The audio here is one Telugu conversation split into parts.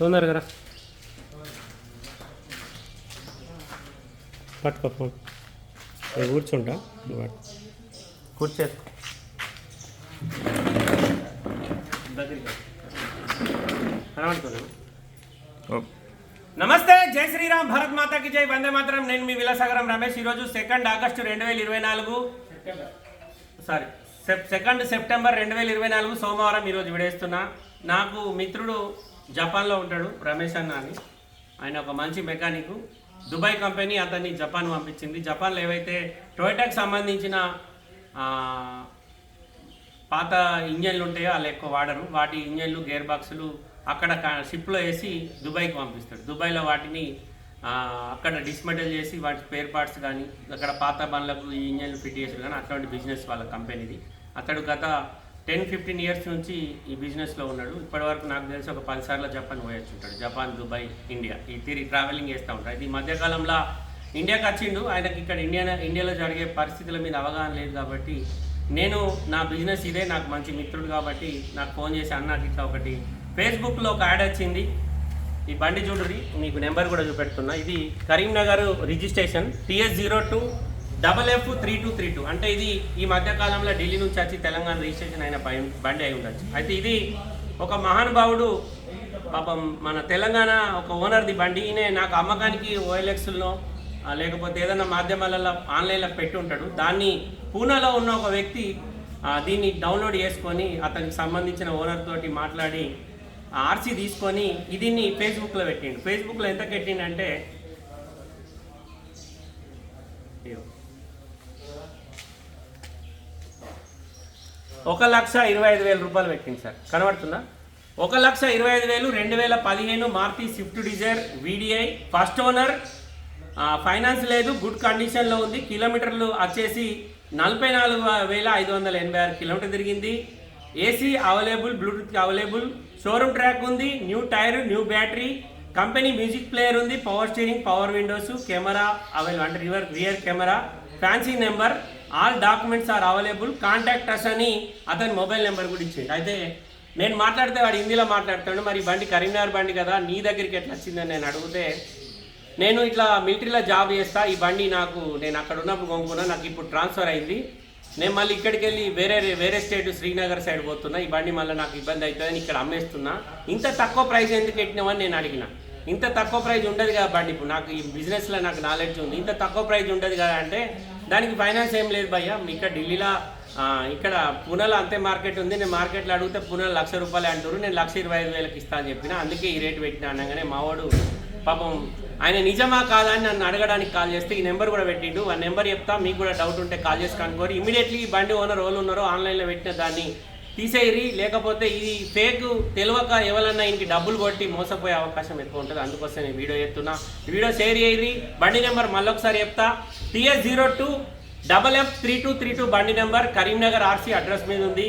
తొందరగా రా. పట్టుకో ఫోన్ నేను కూర్చుంటా. నువ్వు. కనబడుతుందా? నమస్తే జై శ్రీరామ్ భరత్ మాతాకి జై వందే మాతరం. నేను మీ విలాసాగరం రమేష్. ఈరోజు సెకండ్ ఆగస్టు రెండు వేల ఇరవై నాలుగు. సారీ సెప్ సెకండ్ సెప్టెంబర్ రెండు వేల ఇరవై నాలుగు సోమవారం ఈరోజు విడేస్తున్నా. నాకు మిత్రుడు జపాన్లో ఉంటాడు రమేష్ అన్న అని. ఆయన ఒక మంచి మెకానిక్. దుబాయ్ కంపెనీ అతన్ని జపాన్ పంపించింది. జపాన్లో ఏవైతే టొయోటాకి సంబంధించిన పాత ఇంజన్లు ఉంటాయో వాళ్ళు ఎక్కువ వాడరు. వాటి ఇంజన్లు గేర్ బాక్సులు అక్కడ షిప్లో వేసి దుబాయ్కి పంపిస్తాడు. దుబాయ్లో వాటిని అక్కడ డిస్మెటల్ చేసి వాటి స్పేర్ పార్ట్స్ కానీ అక్కడ పాత బండ్లకు ఈ ఇంజన్లు ఫిట్ చేసారు కానీ అట్లాంటి బిజినెస్ వాళ్ళ కంపెనీది. అతడు గత టెన్ ఫిఫ్టీన్ ఇయర్స్ నుంచి ఈ బిజినెస్లో ఉన్నాడు. ఇప్పటివరకు నాకు తెలిసి ఒక పదిసార్లు జపాన్ పోయొచ్చు ఉంటాడు. Japan Dubai India. ఈ తిరిగి ట్రావెలింగ్ చేస్తూ ఉంటాడు. ఇది ఈ మధ్యకాలంలో ఇండియాకి వచ్చిండు. ఆయనకి ఇక్కడ ఇండియా ఇండియాలో జరిగే పరిస్థితుల మీద అవగాహన లేదు కాబట్టి నేను నా బిజినెస్ ఇదే. నాకు మంచి మిత్రుడు కాబట్టి నాకు ఫోన్ చేసి అన్నకి ఇట్లా ఒకటి ఫేస్బుక్లో ఒక యాడ్ వచ్చింది. ఈ బండి చూడురి మీకు నెంబర్ కూడా చూపెడుతున్నా. ఇది Karimnagar registration TS zero two double F three two three two అంటే ఇది ఈ మధ్య కాలంలో ఢిల్లీ నుంచి వచ్చి తెలంగాణ రిజిస్ట్రేషన్ అయిన పై- బండి అయి ఉండొచ్చు. అయితే ఇది ఒక మహానుభావుడు పాపం మన తెలంగాణ ఒక ఓనర్ది బండి. ఈయన నాకు అమ్మకానికి ఓఎల్ఎక్స్లో లేకపోతే ఏదైనా మాధ్యమాలలో ఆన్లైన్లో పెట్టి ఉంటాడు. దాన్ని పూనాలో ఉన్న ఒక వ్యక్తి దీన్ని డౌన్లోడ్ చేసుకొని అతనికి సంబంధించిన ఓనర్ తోటి మాట్లాడి ఆర్సీ తీసుకొని దీన్ని ఫేస్బుక్లో పెట్టిండు. ఫేస్బుక్లో ఎంత పెట్టిండంటే ఒక లక్ష ఇరవై ఐదు వేల రూపాయలు పెట్టింది సార్. కనబడుతుందా? ఒక లక్ష ఇరవై ఐదు వేలు రెండు వేల పదిహేను Maruti Swift Dzire VDI first owner finance లేదు గుడ్ కండిషన్లో ఉంది. కిలోమీటర్లు వచ్చేసి నలభై నాలుగు వేల ఐదు వందల ఎనభై ఆరు కిలోమీటర్ తిరిగింది. AC available Bluetooth available showroom track ఉంది new tyre new battery company music player ఉంది power steering power windows camera available అంటే river rear camera fancy number all documents are available. Contact us అని అతని మొబైల్ నెంబర్ కూడా ఇచ్చిండు. అయితే నేను మాట్లాడితే వాడు హిందీలో మాట్లాడుతాడు. మరి బండి కరీంనగర్ బండి కదా నీ దగ్గరికి ఎట్లా వచ్చిందని నేను అడిగితే నేను ఇట్లా మిలిటరీలో జాబ్ చేస్తా ఈ బండి నాకు నేను అక్కడ ఉన్నప్పుడు కొనుక్కున్నా నాకు ఇప్పుడు ట్రాన్స్ఫర్ అయింది. నేను మళ్ళీ ఇక్కడికి వెళ్ళి వేరే వేరే స్టేట్ శ్రీనగర్ సైడ్ పోతున్నా. ఈ బండి మళ్ళీ నాకు ఇబ్బంది అవుతుందని ఇక్కడ అమ్మేస్తున్నా. ఇంత తక్కువ ప్రైస్ ఎందుకు పెట్టినామని నేను అడిగిన. ఇంత తక్కువ ప్రైస్ ఉండదు కదా బండి ఇప్పుడు. నాకు ఈ బిజినెస్లో నాకు నాలెడ్జ్ ఉంది. ఇంత తక్కువ ప్రైస్ ఉండదు కదా అంటే దానికి ఫైనాన్స్ ఏం లేదు భయ్య. ఇక్కడ ఢిల్లీలో ఇక్కడ పూణేలో అంతే మార్కెట్ ఉంది. నేను మార్కెట్లో అడిగితే పూణేలో లక్ష రూపాయలు అంటారు నేను లక్ష ఇరవై ఐదు వేలకు ఇస్తా అని చెప్పిన. అందుకే ఈ రేట్ పెట్టిన అనగానే మావాడు పాపం ఆయన నిజమా కాదా అని నన్ను అడగడానికి కాల్ చేస్తే ఈ నెంబర్ కూడా పెట్టిండు. ఆ నెంబర్ చెప్తా. మీకు కూడా డౌట్ ఉంటే కాల్ చేసి కనుక్కోరు. ఇమీడియట్లీ బండి ఓనర్ ఎవరు ఉన్నారో ఆన్లైన్లో పెట్టిన దాన్ని తీసేయరి లేకపోతే ఇది ఫేక్ తెలియక ఎవరన్నా ఇంటికి డబ్బులు కొట్టి మోసపోయే అవకాశం ఎక్కువ ఉంటుంది. అందుకోసం నేను వీడియో చెప్తున్నా వీడియో షేర్ చేయరి. బండి నెంబర్ మళ్ళొకసారి చెప్తా. TS zero two double F three two three two బండి నెంబర్ కరీంనగర్ ఆర్సీ అడ్రస్ మీద ఉంది.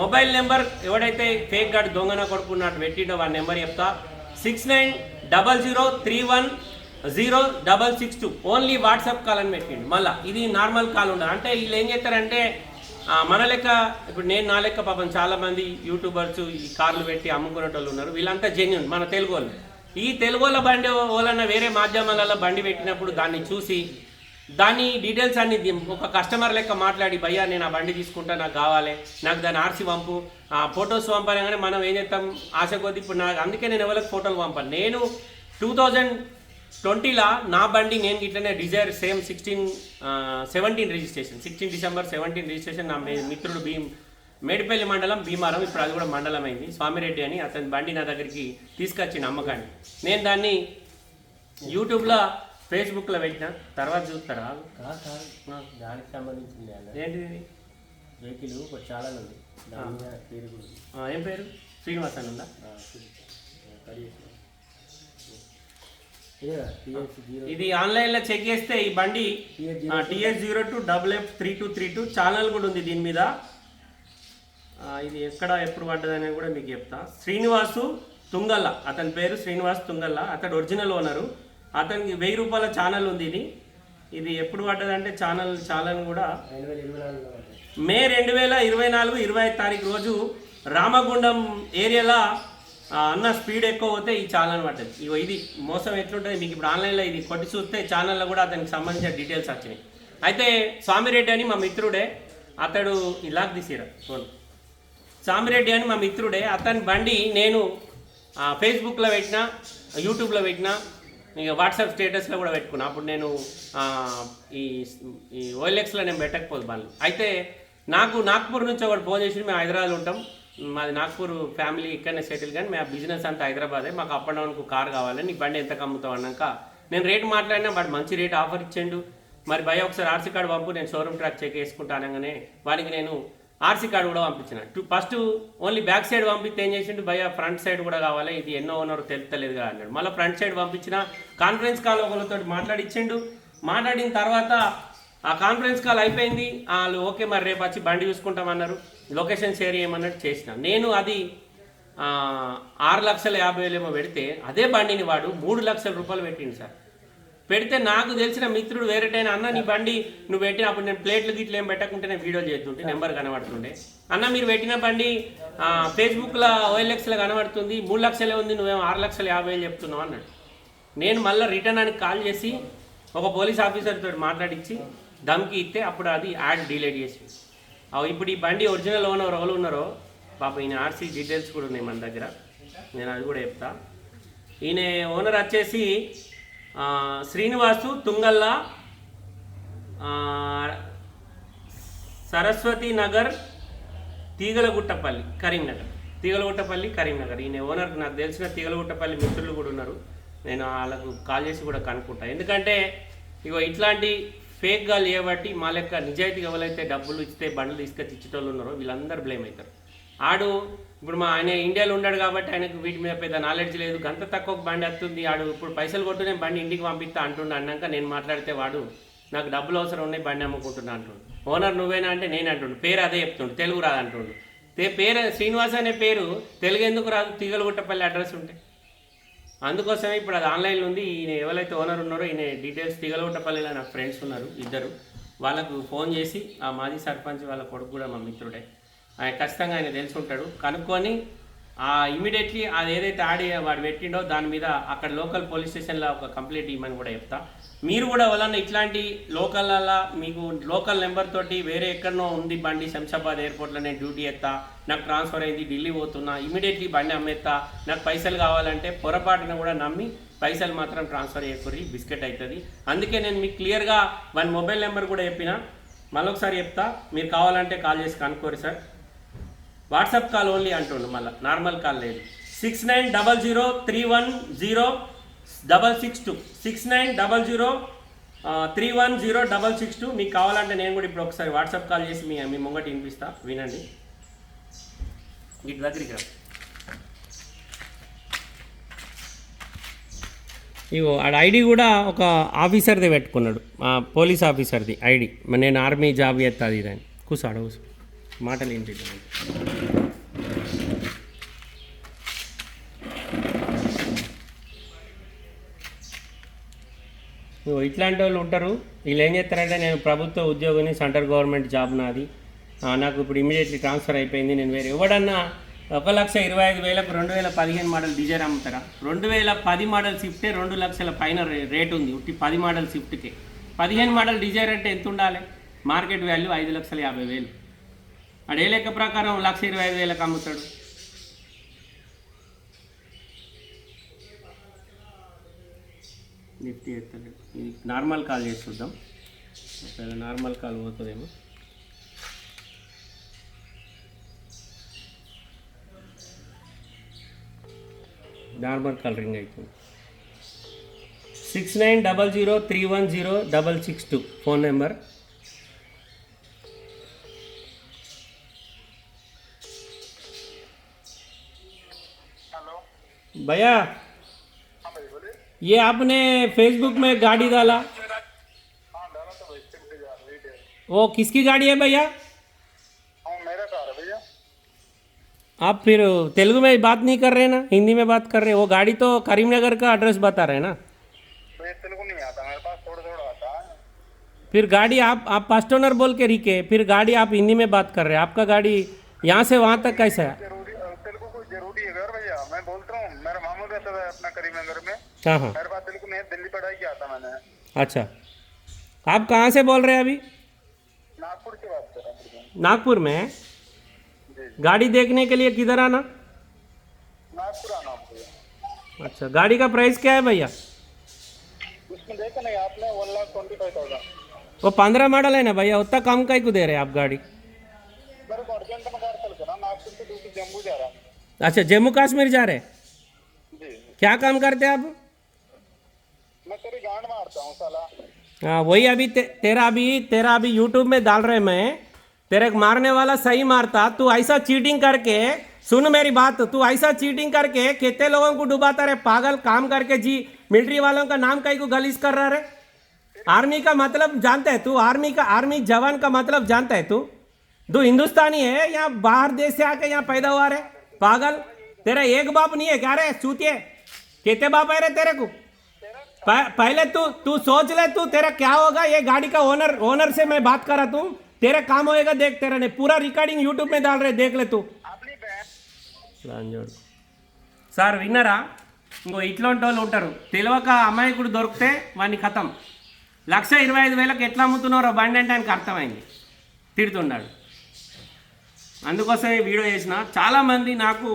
మొబైల్ నెంబర్ ఎవడైతే ఫేక్ గార్డ్ దొంగన కొడుకున్నట్టు పెట్టిండో వాడి నెంబర్ చెప్తా. Six nine double zero three one zero double six two. Only WhatsApp call అని పెట్టిండు. మళ్ళీ ఇది నార్మల్ కాల్ ఉండదు. అంటే వీళ్ళు ఏం చేస్తారంటే మన లెక్క ఇప్పుడు నేను నా లెక్క పాపం చాలామంది యూట్యూబర్స్ ఈ కార్లు పెట్టి అమ్ముకునే వాళ్ళు ఉన్నారు. వీళ్ళంతా జెన్యున్ మన తెలుగు వాళ్ళు. ఈ తెలుగు వాళ్ళ బండి వాళ్ళన్న వేరే మాధ్యమాలలో బండి పెట్టినప్పుడు దాన్ని చూసి దాని డీటెయిల్స్ అన్ని ఒక కస్టమర్ లెక్క మాట్లాడి భయ్యా నేను ఆ బండి తీసుకుంటా నాకు కావాలి నాకు దాని ఆర్సీ పంపు ఆ ఫొటోస్ పంపనగానే మనం ఏం చేస్తాం? ఆశ కొద్ది ఇప్పుడు నాకు అందుకే నేను ఎవరికి ఫోటోలు పంపాను. నేను టూ థౌజండ్ ట్వంటీలా నా బండి నేను ఇట్లనే Dzire same sixteen seventeen registration. Sixteen December seventeen registration నా మిత్రుడు భీమ్ మేడిపల్లి మండలం భీమారం. ఇప్పుడు అది కూడా మండలం అయింది స్వామిరెడ్డి అని అతని బండి నా దగ్గరికి తీసుకొచ్చిన అమ్మకాన్ని నేను దాన్ని యూట్యూబ్లో ఫేస్బుక్లో పెట్టిన. తర్వాత చూస్తారా? దానికి సంబంధించింది ఏంటిది ఇది? వెహికల్ చాలా ఉంది. ఏం పేరు? శ్రీనివాస్ అని ఉందా ఆ, చూడు. ఆ, కట్ చేసిన. ఇదే ఆన్లైన్లో చెక్ చేస్తే ఈ బండి TS zero two double F three two three two channel కూడా ఉంది దీని మీద. ఇది ఎక్కడ ఎప్పుడు పడ్డదని కూడా మీకు చెప్తా. శ్రీనివాసు తుంగల్ల అతని పేరు శ్రీనివాస్ తుంగల్ల అతడు ఒరిజినల్ ఓనరు అతనికి వెయ్యి రూపాయల ఛానల్ ఉంది ఇది. ఇది ఎప్పుడు పడ్డదంటే ఛానల్ ఛానల్ కూడా. మే రెండు వేల ఇరవై నాలుగు ఇరవై తారీఖు రోజు రామగుండం ఏరియాలో అన్న స్పీడ్ ఎక్కువ పోతే ఈ ఛానల్ పట్టదు ఇగో ఇది మోసం ఎట్లుంటుంది? మీకు ఇప్పుడు ఆన్లైన్లో ఇది కొట్టి చూస్తే ఛానల్లో కూడా అతనికి సంబంధించిన డీటెయిల్స్ వచ్చినాయి. అయితే స్వామిరెడ్డి అని మా మిత్రుడే అతడు ఇలాగ తీసిరా ఫోన్ స్వామిరెడ్డి అని మా మిత్రుడే అతని బండి నేను ఫేస్బుక్లో పెట్టిన యూట్యూబ్లో పెట్టిన ఇక వాట్సాప్ స్టేటస్లో కూడా పెట్టుకున్నా. అప్పుడు నేను ఈ ఈ ఓఎల్ఎక్స్లో నేను పెట్టకపోదు బండ్లు. అయితే నాకు నాగ్పూర్ నుంచి ఒకటి ఫోన్ చేసి మేము హైదరాబాద్ ఉంటాం. మాది నాగ్పూర్ ఫ్యామిలీ ఇక్కడనే సెటిల్ కానీ మా బిజినెస్ అంతా హైదరాబాదే. మాకు అప్ అండ్ డౌన్కు కార్ కావాలి. నీ బండి ఎంత అమ్ముతావు అన్నాక నేను రేట్ మాట్లాడినా వాడు మంచి రేట్ ఆఫర్ ఇచ్చిండు. మరి భయ ఒకసారి ఆర్సీ కార్డు పంపు నేను షోరూమ్ ట్రాక్ చెక్ వేసుకుంటా అనగానే వాడికి నేను ఆర్సీ కార్డు కూడా పంపించిన. Two first only back side పంపిస్తే ఏం చేసిండు? భయ ఫ్రంట్ సైడ్ కూడా కావాలి. ఇది ఎన్నో ఓనర్ తెలుపుతలేదు కదా అన్నాడు. మళ్ళీ ఫ్రంట్ సైడ్ పంపించిన కాన్ఫరెన్స్ కాల్ ఒకరితో మాట్లాడిచ్చిండు. మాట్లాడిన తర్వాత ఆ కాన్ఫరెన్స్ కాల్ అయిపోయింది. వాళ్ళు ఓకే మరి రేపు వచ్చి బండి చూసుకుంటామన్నారు. లొకేషన్ షేర్ చేయమన్నట్టు చేసిన. నేను అది ఆరు లక్షల యాభై వేలు ఏమో పెడితే అదే బండిని వాడు మూడు లక్షల రూపాయలు పెట్టింది సార్. పెడితే నాకు తెలిసిన మిత్రుడు వేరేటైనా అన్న నీ బండి నువ్వు పెట్టినప్పుడు నేను ప్లేట్లు గిట్లు ఏం పెట్టకుంటే నేను వీడియో చేస్తుంటే నెంబర్ కనబడుతుండే. అన్న మీరు పెట్టిన బండి ఫేస్బుక్లో ఓఎల్ఎక్స్లో కనబడుతుంది. మూడు లక్షలే ఉంది నువ్వేమో ఆరు లక్షల యాభై వేలు చెప్తున్నావు అన్నాడు. నేను మళ్ళీ రిటర్న్ అని కాల్ చేసి ఒక పోలీస్ ఆఫీసర్ తోటి మాట్లాడించి దమ్కి ఇస్తే అప్పుడు అది యాడ్ డిలేట్ చేసి ఇప్పుడు ఈ బండి ఒరిజినల్ ఓనర్ ఎవరు ఉన్నారో పాప ఈయన ఆర్సీ డీటెయిల్స్ కూడా ఉన్నాయి మన దగ్గర. నేను అది కూడా చెప్తా. ఈయన ఓనర్ వచ్చేసి శ్రీనివాసు తుంగల్లా సరస్వతి నగర్ తీగలగుట్టపల్లి కరీంనగర్. తీగలగుట్టపల్లి కరీంనగర్. ఈయన ఓనర్ నాకు తెలిసిన తీగలగుట్టపల్లి మిత్రులు కూడా ఉన్నారు. నేను వాళ్ళకు కాల్ చేసి కూడా కనుక్కుంటాను ఎందుకంటే ఇగో ఇట్లాంటి ఫేక్గా లేబట్టి మా లెక్క నిజాయితీగా ఎవరైతే డబ్బులు ఇస్తే బండ్లు తీసుకొచ్చి ఇచ్చేటోళ్ళు ఉన్నారో వీళ్ళందరూ బ్లేమ్ అవుతారు ఆడు ఇప్పుడు మా ఆయన ఇండియాలో ఉన్నాడు కాబట్టి ఆయనకు వీటి మీద పెద్ద నాలెడ్జ్ లేదు. గంత తక్కువ బండి వస్తుంది ఆడు ఇప్పుడు పైసలు కొట్టు నేను బండి ఇంటికి పంపిస్తా అంటుండ అన్నాక నేను మాట్లాడితే వాడు నాకు డబ్బులు అవసరం ఉన్నాయి బండి అమ్ముకుంటున్నా అంటుండు. ఓనర్ నువ్వేనా? అంటే నేను అంటుండు. పేరు అదే చెప్తుండు. తెలుగు రాదు అంటుండు పేరు శ్రీనివాస్ అనే పేరు తెలుగు ఎందుకు రాదు? తీగలగుట్టపల్లి అడ్రస్ ఉంటే. అందుకోసమే ఇప్పుడు అది ఆన్లైన్లో ఉంది. ఈయన ఎవరైతే ఓనర్ ఉన్నారో ఈయన డీటెయిల్స్ తిగలగుట్టపల్లిలో నా ఫ్రెండ్స్ ఉన్నారు ఇద్దరు. వాళ్ళకు ఫోన్ చేసి ఆ మాజీ సర్పంచ్ వాళ్ళ కొడుకు కూడా మా మిత్రుడే. ఆయన ఖచ్చితంగా ఆయన తెలుసుంటాడు కనుక్కొని ఇమీడియట్లీ అది ఏదైతే ఆడి వాడు పెట్టిండో దాని మీద అక్కడ లోకల్ పోలీస్ స్టేషన్లో ఒక కంప్లైంట్ ఇవ్వమని కూడా చెప్తా. మీరు కూడా వలన ఇట్లాంటి లోకల్లో మీకు లోకల్ నెంబర్ తోటి వేరే ఎక్కడనో ఉంది బండి శంషాబాద్ ఎయిర్పోర్ట్లో నేను డ్యూటీ ఎత్తా నాకు ట్రాన్స్ఫర్ అయింది ఢిల్లీ పోతున్నా ఇమీడియట్లీ బండి అమ్మేస్తా నాకు పైసలు కావాలంటే పొరపాటున కూడా నమ్మి పైసలు మాత్రం ట్రాన్స్ఫర్ చేయకూరి బిస్కెట్ అవుతుంది అందుకే నేను మీకు క్లియర్గా వన్ మొబైల్ నెంబర్ కూడా చెప్పిన. మళ్ళొకసారి చెప్తా మీరు కావాలంటే కాల్ చేసి కనుక్కోరు సార్. వాట్సాప్ కాల్ ఓన్లీ అంటుండు మళ్ళీ నార్మల్ కాల్ లేదు. Six nine double zero three one zero double six two. Six nine double zero three one zero double six two. మీకు కావాలంటే నేను కూడా ఇప్పుడు ఒకసారి వాట్సాప్ కాల్ చేసి మీ మీ ముంగటి వినిపిస్తా. వినండి. వీటి దగ్గరికి రా ఇగో ఆడ ఐడి కూడా ఒక ఆఫీసర్ది పెట్టుకున్నాడు. పోలీస్ ఆఫీసర్ది ఐడి. నేను ఆర్మీ జాబ్ చేస్తుంది ఇదని. కూసాడు కూసు మాటలు ఏంటి ఇగో ఇట్లాంటి వాళ్ళు ఉంటారు. వీళ్ళు ఏం చేస్తారంటే నేను ప్రభుత్వ ఉద్యోగిని సెంట్రల్ గవర్నమెంట్ జాబ్ నాది. నాకు ఇప్పుడు ఇమీడియట్లీ ట్రాన్స్ఫర్ అయిపోయింది. నేను వేరే ఎవడన్నా ఒక లక్ష ఇరవై ఐదు వేలకు రెండు వేల పదిహేను మోడల్ డిజైర్ అమ్ముతారా రెండు వేల పది మోడల్ స్విఫ్టే రెండు లక్షల పైన రే- రేట్ ఉంది. ఉట్టి పది మోడల్ స్విఫ్ట్కే పదిహేను మోడల్ డిజైర్ అంటే ఎంత ఉండాలి? మార్కెట్ వాల్యూ ఐదు లక్షల యాభై వేలు. అదే లెక్క ప్రకారం లక్ష ఇరవై ఐదు వేలకు అమ్ముతాడు. నిఫ్టీ ఎత్తలేదు. ఇది నార్మల్ కాల్ చేసి చూద్దాం. ఒకవేళ నార్మల్ కాల్ పోతుందేమో. నార్మల్ కాల్ రింగ్ అవుతుంది six nine double zero three one zero double six two phone number भैया ये आपने फेसबुक में गाड़ी डाला। वो किसकी गाड़ी है भैया? आप फिर तेलुगु में बात नहीं कर रहे ना हिंदी में बात कर रहे हैं। वो गाड़ी तो करीमनगर का एड्रेस बता रहे ना। तो तेलुगु नहीं आता मेरे पास थोड़ा थोड़ा आता है। फिर गाड़ी आप आप फ़र्स्ट ओनर बोल के रिके फिर गाड़ी आप हिंदी में बात कर रहे हैं। आपका गाड़ी यहाँ से वहाँ तक कैसा है? अ, है घर भैया। मैं बोलता हूँ मेरा मामू रहता था अपना करीमनगर में। हाँ हाँ। मेरे पास नहीं दिल्ली पढ़ाई किया था मैंने। अच्छा। आप कहाँ से बोल रहे हैं अभी? नागपुर की बात कर रहा हूँ। नागपुर में? गाड़ी देखने के लिए किधर आना? नागपुर आना अच्छा गाड़ी का प्राइस क्या है भैया? उसमें देखा नहीं आपने one lakh twenty five thousand वो पंद्रह मॉडल है ना भैया उतना कम का ही को दे रहे हैं आप गाड़ी। मेरे को अर्जेंट में कार चल नागपुर से जम्मू जा रहा अच्छा जम्मू कश्मीर जा रहे क्या काम करते हैं आप? मैं तेरी गांड मारता हूँ साला। हाँ वही अभी ते, तेरा अभी तेरा अभी यूट्यूब में डाल रहे मैं। तेरे को मारने वाला सही मारता। तू ऐसा चीटिंग करके सुन मेरी बात तू ऐसा चीटिंग करके कितने लोगों को डुबाता रहे? पागल काम करके जी मिलिट्री वालों का नाम कहीं को गलीज कर रहा रे आर्मी का मतलब जानता है तू? आर्मी का आर्मी जवान का मतलब जानता है तू? तू हिंदुस्तानी है यहाँ बाहर देश से आके यहाँ पैदा हुआ रे पागल तेरा एक बाप नहीं है क्या रे चूतिए कितने बाप है रे तेरे को प- पहले तू तू सोच ले तू तेरा क्या होगा ये गाड़ी का ओनर ओनर से मैं बात कर रहा तू तेरा काम होएगा देख तेरा ने पूरा रिकॉर्डिंग यूट्यूब में डाल रहे देख ले तू अपनी बहन రాంజోడు సార్ విన్నారా ఇంకో ఇట్లాంటి వాళ్ళు ఉంటారు తెలియక అమాయకుడు దొరికితే వాడిని కథం లక్ష ఇరవై ఐదు వేలకు ఎట్లా అమ్ముతున్నారో బండి అంటే ఆయనకు అర్థమైంది తిడుతున్నాడు అందుకోసమే ఈ వీడియో చేసిన. చాలామంది నాకు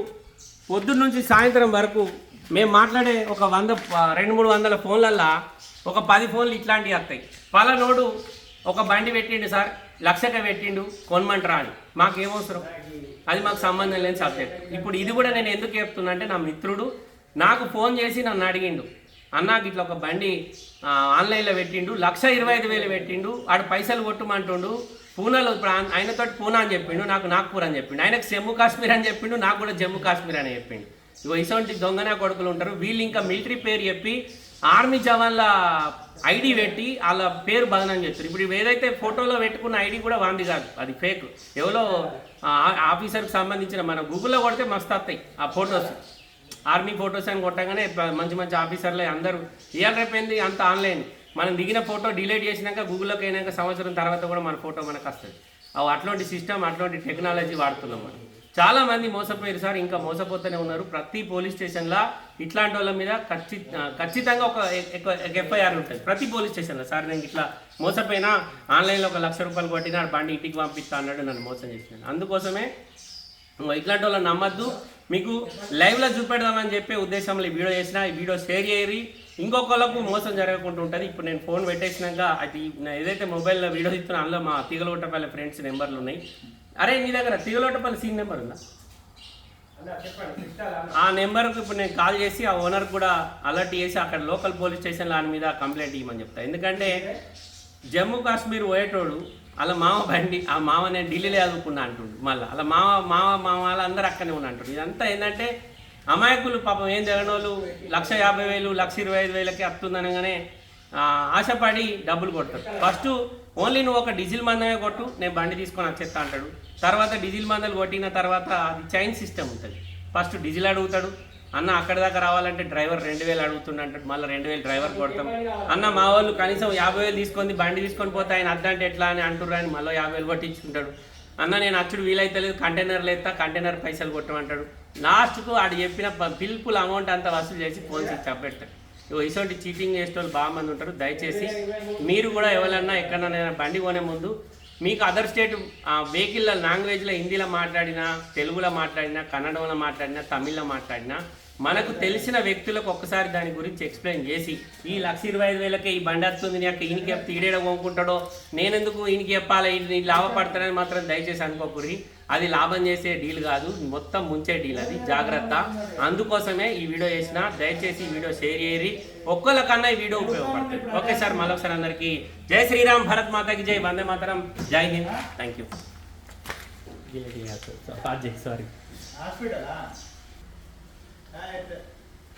పొద్దున్న నుంచి సాయంత్రం వరకు మేము మాట్లాడే ఒక వంద రెండు మూడు వందల ఫోన్లల్లో ఒక పది ఫోన్లు ఇట్లాంటివి వస్తాయి. పలానోడు ఒక బండి పెట్టిండు సార్ లక్షక పెట్టిండు కొనమంటారా అని. మాకేమవసరం? అది మాకు సంబంధం లేని సబ్జెక్ట్. ఇప్పుడు ఇది కూడా నేను ఎందుకు చెప్తున్నా అంటే నా మిత్రుడు నాకు ఫోన్ చేసి నన్ను అడిగిండు. అన్నాకి ఇట్లా ఒక బండి ఆన్లైన్లో పెట్టిండు లక్ష ఇరవై ఐదు వేలు పెట్టిండు ఆడు పైసలు కొట్టుమంటుండు పూనాలో ఇప్పుడు ఆయనతో పూనా అని చెప్పిండు నాకు నాగ్పూర్ అని చెప్పిండు. ఆయనకు జమ్మూ కాశ్మీర్ అని చెప్పిండు నాకు కూడా జమ్మూ కాశ్మీర్ అని చెప్పిండు. ఇగో ఇటువంటి దొంగన కొడుకులు ఉంటారు వీళ్ళు ఇంకా మిలిటరీ పేరు చెప్పి ఆర్మీ జవాన్ల ఐడి పెట్టి వాళ్ళ పేరు బదనం చేస్తారు. ఇప్పుడు ఏదైతే ఫోటోలో పెట్టుకున్న ఐడి కూడా వాంది కాదు అది ఫేక్. ఎవరో ఆఫీసర్కి సంబంధించిన మన గూగుల్లో కొడితే మస్తు వస్తాయి ఆ ఫొటోస్. ఆర్మీ ఫొటోస్ అని కొట్టగానే మంచి మంచి ఆఫీసర్లే అందరూ. ఇవాళ రేపు అంత ఆన్లైన్. మనం దిగిన ఫోటో డిలీట్ చేసినాక గూగుల్లోకి అయినాక సంవత్సరం తర్వాత కూడా మన ఫోటో మనకు వస్తుంది. అవి అట్లాంటి సిస్టమ్ అట్లాంటి టెక్నాలజీ వాడుతున్నాం మనం. చాలా మంది మోసపోయారు సార్ ఇంకా మోసపోతూనే ఉన్నారు. ప్రతి పోలీస్ స్టేషన్లో ఇట్లాంటి వాళ్ళ మీద ఖచ్చి ఖచ్చితంగా ఒక ఎఫ్ఐఆర్ ఉంటుంది. ప్రతి పోలీస్ స్టేషన్లో సార్ నేను ఇట్లా మోసపోయినా ఆన్లైన్లో ఒక లక్ష రూపాయలు కొట్టినా బండి ఇంటికి పంపిస్తా అన్నాడు నన్ను మోసం చేసినాను అందుకోసమే ఇట్లాంటి వాళ్ళని నమ్మద్దు. మీకు లైవ్లో చూపెడదామని చెప్పే ఉద్దేశంలో ఈ వీడియో చేసిన ఈ వీడియో షేర్ చేయరు ఇంకొకళ్ళకు మోసం జరగకుండా ఉంటుంది. ఇప్పుడు నేను ఫోన్ పెట్టేసినాక అది ఏదైతే మొబైల్లో వీడియో ఇస్తున్నా అందులో మా తీగలోటపల్లి ఫ్రెండ్స్ నెంబర్లు ఉన్నాయి. అరే నీ దగ్గర తీగలోటపల్లి సీన్ నెంబర్ ఉందా? ఆ నెంబర్కి ఇప్పుడు నేను కాల్ చేసి ఆ ఓనర్ కూడా అలర్ట్ చేసి అక్కడ లోకల్ పోలీస్ స్టేషన్ దాని మీద కంప్లైంట్ ఇవ్వమని చెప్తా. ఎందుకంటే జమ్మూ కాశ్మీర్ పోయేటోడు అలా మామ బండి ఆ మామ నేను ఢిల్లీలో చదువుకున్నా అంటుండు. మళ్ళీ అలా మామ మామ మామ వాళ్ళందరూ అక్కడే ఉన్నా అంటుండు. ఇదంతా ఏంటంటే అమాయకులు పాపం ఏం జరగనోళ్ళు? లక్ష యాభై వేలు లక్ష ఇరవై ఐదు వేలకి వస్తుందనగానే ఆశపడి డబ్బులు కొడతారు. ఫస్ట్ ఓన్లీ నువ్వు ఒక డీజిల్ మందమే కొట్టు నేను బండి తీసుకొని వచ్చేస్తా అంటాడు. తర్వాత డీజిల్ మందలు కొట్టిన తర్వాత అది చైన్ సిస్టమ్ ఉంటుంది. ఫస్ట్ డీజిల్ అడుగుతాడు. అన్న అక్కడి దాకా రావాలంటే డ్రైవర్ రెండు వేలు అడుగుతుండంటాడు మళ్ళీ రెండు వేలు డ్రైవర్ కొడతాం. అన్న మా వాళ్ళు కనీసం యాభై వేలు తీసుకొని బండి తీసుకొని పోతే ఆయన అద్దంటే ఎట్లా అని అంటుర్రు అని మళ్ళీ యాభై వేలు కొట్టించుకుంటాడు. అన్న నేను అచ్చుడు వీలైతే లేదు కంటైనర్లు ఎత్తా కంటైనర్ పైసలు కొట్టమంటాడు. లాస్ట్కు ఆడు చెప్పిన ప- అమౌంట్ అంతా వసూలు చేసి ఫోన్ చేసి ఆఫ్ ఇటువంటి చీటింగ్ చేసే వాళ్ళు బాగా మంది ఉంటారు దయచేసి మీరు కూడా ఎవరన్నా ఎక్కడన్నా బండి కొనే ముందు మీకు అదర్ స్టేట్ వెహికల్ లాంగ్వేజ్లో హిందీలో మాట్లాడినా తెలుగులో మాట్లాడినా కన్నడంలో మాట్లాడినా తమిళ్ళో మాట్లాడినా మనకు తెలిసిన వ్యక్తులకు ఒక్కసారి దాని గురించి ఎక్స్ప్లెయిన్ చేసి ఈ లక్ష ఇరవై ఐదు వేలకే ఈ బండి వస్తుంది నాకు ఈయనకి చెప్తే ఈడేడ కొనుక్కుంటాడో నేనెందుకు ఈయనకి చెప్పాలి ఈయన లాభపడతానని మాత్రం దయచేసి అనుకోకూరి అది లాభం చేసే డీల్ కాదు మొత్తం ముంచే డీల్ అది జాగ్రత్త. అందుకోసమే ఈ వీడియో చేసిన దయచేసి ఈ వీడియో షేర్ చేయరి ఒక్కళ్ళకన్నా ఈ వీడియో ఉపయోగపడుతుంది. ఓకే సార్ మరొకసారి అందరికీ జై శ్రీరామ్ భరత్ మాతకి జై వందే మాతరం జై హింద్. Thank you sorry 哎，对